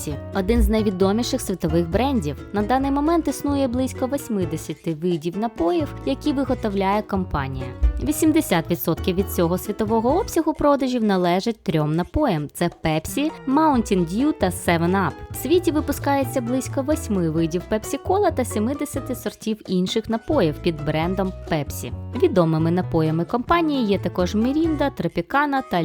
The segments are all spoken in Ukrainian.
Пепсі один з найвідоміших світових брендів. На даний момент існує близько 80 видів напоїв, які виготовляє компанія. 80% від цього світового обсягу продажів належать трьом напоям: це Pepsi, Mountain Dew та 7up. В світі випускається близько 8 видів Pepsi Cola та 70 сортів інших напоїв під брендом Pepsi. Відомими напоями компанії є також Mirinda, Tropicana та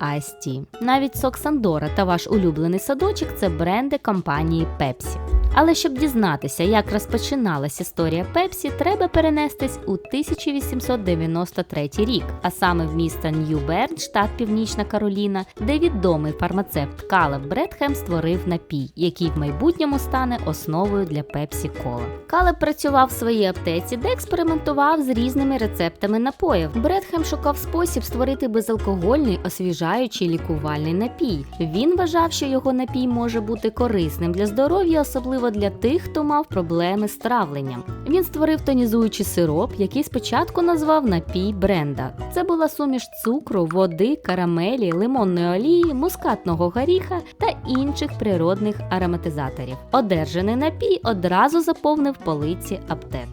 Ice Tea. Навіть сок Сандора та ваш улюблений садочок це бренди компанії Pepsi. Але щоб дізнатися, як розпочиналась історія Пепсі, треба перенестись у 1893 рік, а саме в місто Нью-Берн, штат Північна Кароліна, де відомий фармацевт Калеб Бредхем створив напій, який в майбутньому стане основою для Пепсі Кола. Калеб працював в своїй аптеці, де експериментував з різними рецептами напоїв. Бредхем шукав спосіб створити безалкогольний, освіжаючий лікувальний напій. Він вважав, що його напій може бути корисним для здоров'я, особливо для тих, хто мав проблеми з травленням. Він створив тонізуючий сироп, який спочатку назвав напій бренда. Це була суміш цукру, води, карамелі, лимонної олії, мускатного горіха та інших природних ароматизаторів. Одержаний напій одразу заповнив полиці аптек.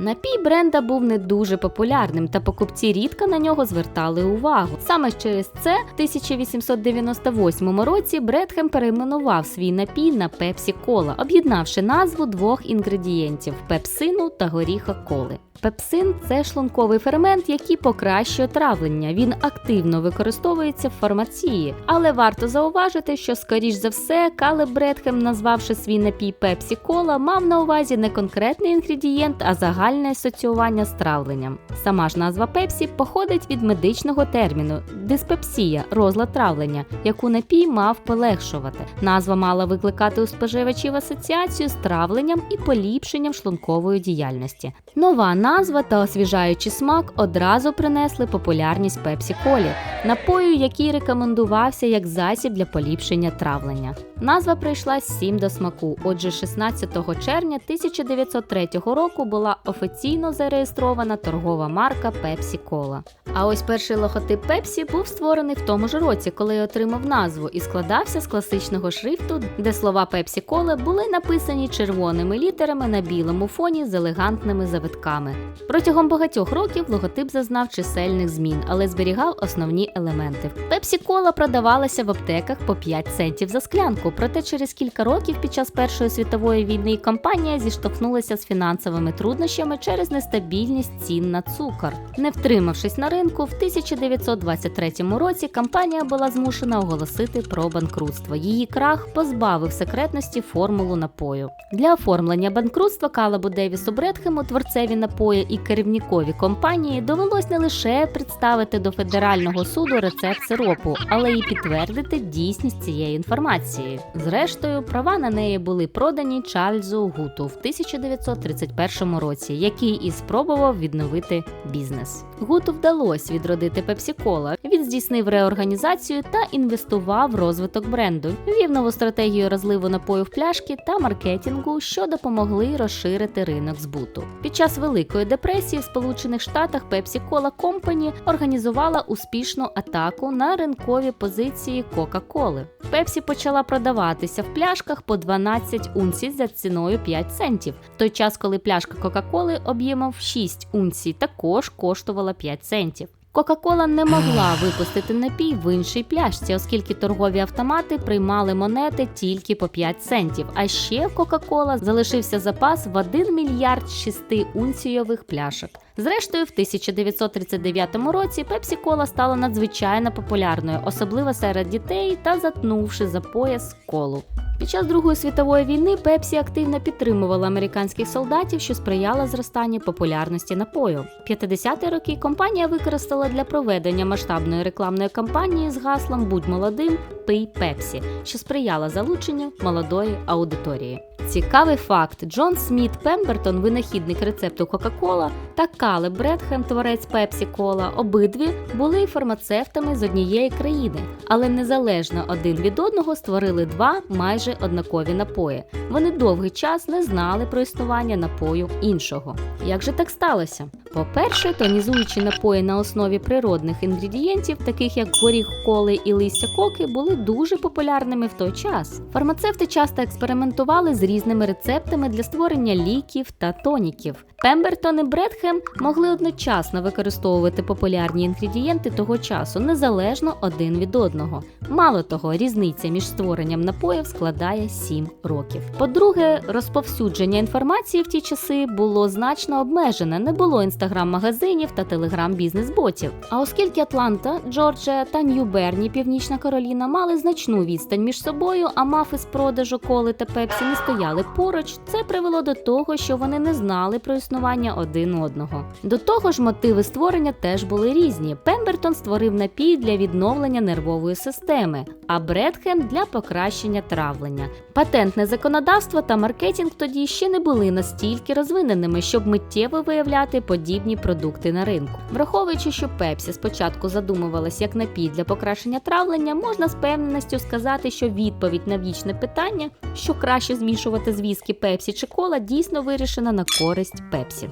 Напій бренда був не дуже популярним, та покупці рідко на нього звертали увагу. Саме через це в 1898 році Бредхем перейменував свій напій на Пепсі Кола, об'єднавши назву двох інгредієнтів пепсину та горіха коли. Пепсин це шлунковий фермент, який покращує травлення. Він активно використовується в фармації, але варто зауважити, що скоріш за все Калеб Бредхем, назвавши свій напій Пепсі Кола, мав на увазі не конкретний інгредієнт, а загальне асоціювання з травленням. Сама ж назва Пепсі походить від медичного терміну диспепсія, розлад травлення, яку напій мав полегшувати. Назва мала викликати у споживачів асоціацію з травленням і поліпшенням шлункової діяльності. Нова назва та освіжаючий смак одразу принесли популярність Пепсі Колі, напою, який рекомендувався як засіб для поліпшення травлення. Назва прийшла всім до смаку. Отже, 16 червня 1903 року була офіційно зареєстрована торгова марка Пепсі Кола. А ось перший логотип Пепсі був створений в тому ж році, коли отримав назву, і складався з класичного шрифту, де слова Пепсі Кола були написані червоними літерами на білому фоні з елегантними завитками. Протягом багатьох років логотип зазнав чисельних змін, але зберігав основні елементи. Пепсі Кола продавалася в аптеках по 5 центів за склянку. Проте через кілька років під час Першої світової війни компанія зіштовхнулася з фінансовими труднощами через нестабільність цін на цукор. Не втримавшись на ринку, в 1923 році компанія була змушена оголосити про банкрутство. Її крах позбавив секретності формулу напою. Для оформлення банкрутства Калабу Девісу Бредхему, творцеві напою і керівникові компанії довелось не лише представити до федерального суду рецепт сиропу, але й підтвердити дійсність цієї інформації. Зрештою, права на неї були продані Чарльзу Гуту в 1931 році, який і спробував відновити бізнес. Гуту вдалося відродити Пепсі-Кола. Він здійснив реорганізацію та інвестував в розвиток бренду, ввів нову стратегію розливу напою в пляшки та маркетингу, що допомогли розширити ринок збуту. Під час Великої депресії в Сполучених Штатах Pepsi Cola Company організувала успішну атаку на ринкові позиції Кока-Коли. Пепсі почала продаватися в пляшках по 12 унцій за ціною 5 центів. В той час, коли пляшка Кока-Коли об'ємом 6 унцій, також коштувала 5 центів. Кока-Кола не могла випустити напій в іншій пляшці, оскільки торгові автомати приймали монети тільки по 5 центів. А ще в Кока-Кола залишився запас в 1 мільярд 6 унційових пляшок. Зрештою, в 1939 році Пепсі Кола стала надзвичайно популярною, особливо серед дітей та затнувши за пояс колу. Під час Другої світової війни Пепсі активно підтримувала американських солдатів, що сприяла зростанню популярності напою. 50-ті роки компанія використала для проведення масштабної рекламної кампанії з гаслом Будь молодим, пий Пепсі, що сприяла залученню молодої аудиторії. Цікавий факт: Джон Сміт Пембертон, винахідник рецепту Кока-Кола, та Калеб Бредхем, творець Пепсі Кола, обидві були фармацевтами з однієї країни, але незалежно один від одного створили два майже однакові напої. Вони довгий час не знали про існування напою іншого. Як же так сталося? По-перше, тонізуючі напої на основі природних інгредієнтів, таких як горіх коли і листя коки, були дуже популярними в той час. Фармацевти часто експериментували з різними рецептами для створення ліків та тоніків. Пембертон і Бредхем могли одночасно використовувати популярні інгредієнти того часу, незалежно один від одного. Мало того, різниця між створенням напоїв складає 7 років. По-друге, розповсюдження інформації в ті часи було значно обмежене, не було інстаграм-магазинів та телеграм-бізнес-ботів. А оскільки Атланта, Джорджія та Нью-Берні, Північна Кароліна мали значну відстань між собою, а мафи з продажу коли та пепсі не стояли поруч, це привело до того, що вони не знали про існування один одного. До того ж, мотиви створення теж були різні. Пембертон створив напій для відновлення нервової системи, а Бредхем для покращення травлення. Патентне законодавство та маркетинг тоді ще не були настільки розвиненими, щоб миттєво виявляти подібні продукти на ринку. Враховуючи, що Пепсі спочатку задумувалась як напій для покращення травлення, можна з певненістю сказати, що відповідь на вічне питання, що краще змішувати з віскі Пепсі чи кола, дійсно вирішена на користь Пепсі.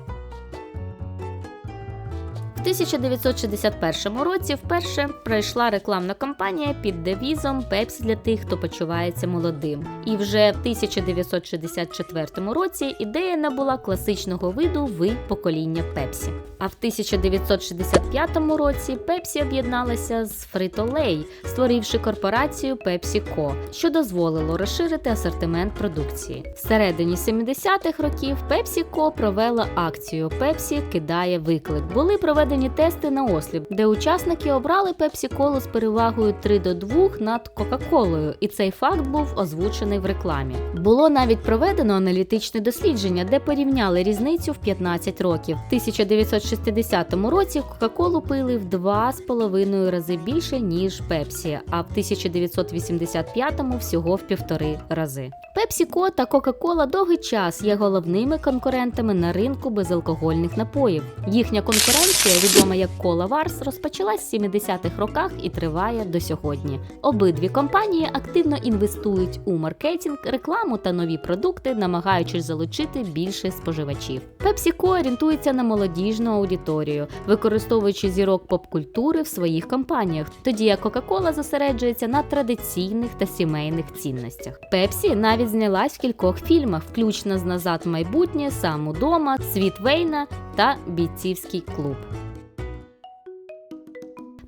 В 1961 році вперше пройшла рекламна кампанія під девізом Пепсі для тих, хто почувається молодим. І вже в 1964 році ідея набула класичного виду ви покоління Пепсі. А в 1965 році Пепсі об'єдналася з Frito-Lay, створивши корпорацію PepsiCo, що дозволило розширити асортимент продукції. Всередині 70-х років PepsiCo провела акцію Пепсі кидає виклик. Були проведені тести на осліп, де учасники обрали Пепсі-колу з перевагою 3 до 2 над Кока-Колою, і цей факт був озвучений в рекламі. Було навіть проведено аналітичне дослідження, де порівняли різницю в 15 років. В 1960 році Кока-Колу пили в 2,5 рази більше ніж Пепсі, а в 1985 всього в півтори рази. PepsiCo та Coca-Cola довгий час є головними конкурентами на ринку безалкогольних напоїв. Їхня конкуренція, відома як Cola Wars, розпочалась в 70-х роках і триває до сьогодні. Обидві компанії активно інвестують у маркетинг, рекламу та нові продукти, намагаючись залучити більше споживачів. PepsiCo орієнтується на молодіжну аудиторію, використовуючи зірок поп-культури в своїх компаніях, тоді як Coca-Cola зосереджується на традиційних та сімейних цінностях. Pepsi навіть знялась в кількох фільмах, включно з назад майбутнє, сам удома, Світ Вейна та Бійцівський клуб.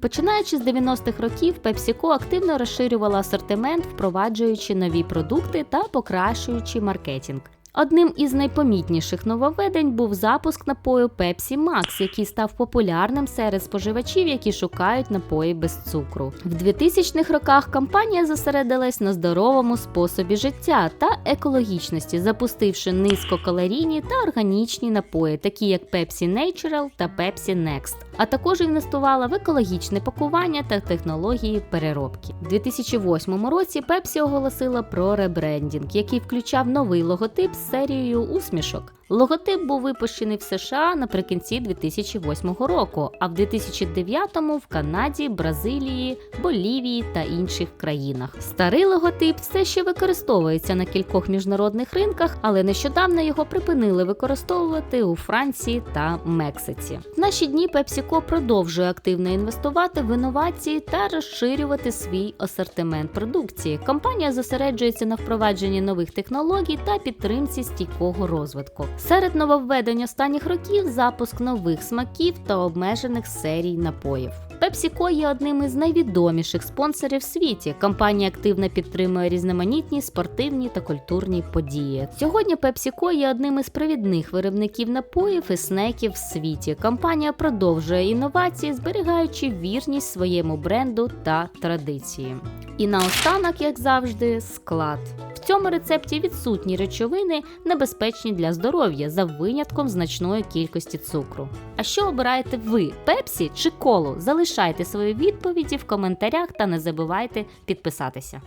Починаючи з 90-х років, PepsiCo активно розширювала асортимент, впроваджуючи нові продукти та покращуючи маркетинг. Одним із найпомітніших нововведень був запуск напою Pepsi Max, який став популярним серед споживачів, які шукають напої без цукру. В 2000-х роках компанія зосередилась на здоровому способі життя та екологічності, запустивши низькокалорійні та органічні напої, такі як Pepsi Natural та Pepsi Next, а також інвестувала в екологічне пакування та технології переробки. У 2008 році Pepsi оголосила про ребрендінг, який включав новий логотип серією усмішок. Логотип був випущений в США наприкінці 2008 року, а в 2009-му в Канаді, Бразилії, Болівії та інших країнах. Старий логотип все ще використовується на кількох міжнародних ринках, але нещодавно його припинили використовувати у Франції та Мексиці. В наші дні PepsiCo продовжує активно інвестувати в інновації та розширювати свій асортимент продукції. Компанія зосереджується на впровадженні нових технологій та підтримці стійкого розвитку. Серед нововведень останніх років запуск нових смаків та обмежених серій напоїв. PepsiCo є одним із найвідоміших спонсорів в світі. Компанія активно підтримує різноманітні спортивні та культурні події. Сьогодні PepsiCo є одним із провідних виробників напоїв і снеків в світі. Компанія продовжує інновації, зберігаючи вірність своєму бренду та традиції. І наостанок, як завжди, склад. Цьому рецепті відсутні речовини, небезпечні для здоров'я за винятком значної кількості цукру. А що обираєте ви пепсі чи колу? Залишайте свої відповіді в коментарях та не забувайте підписатися.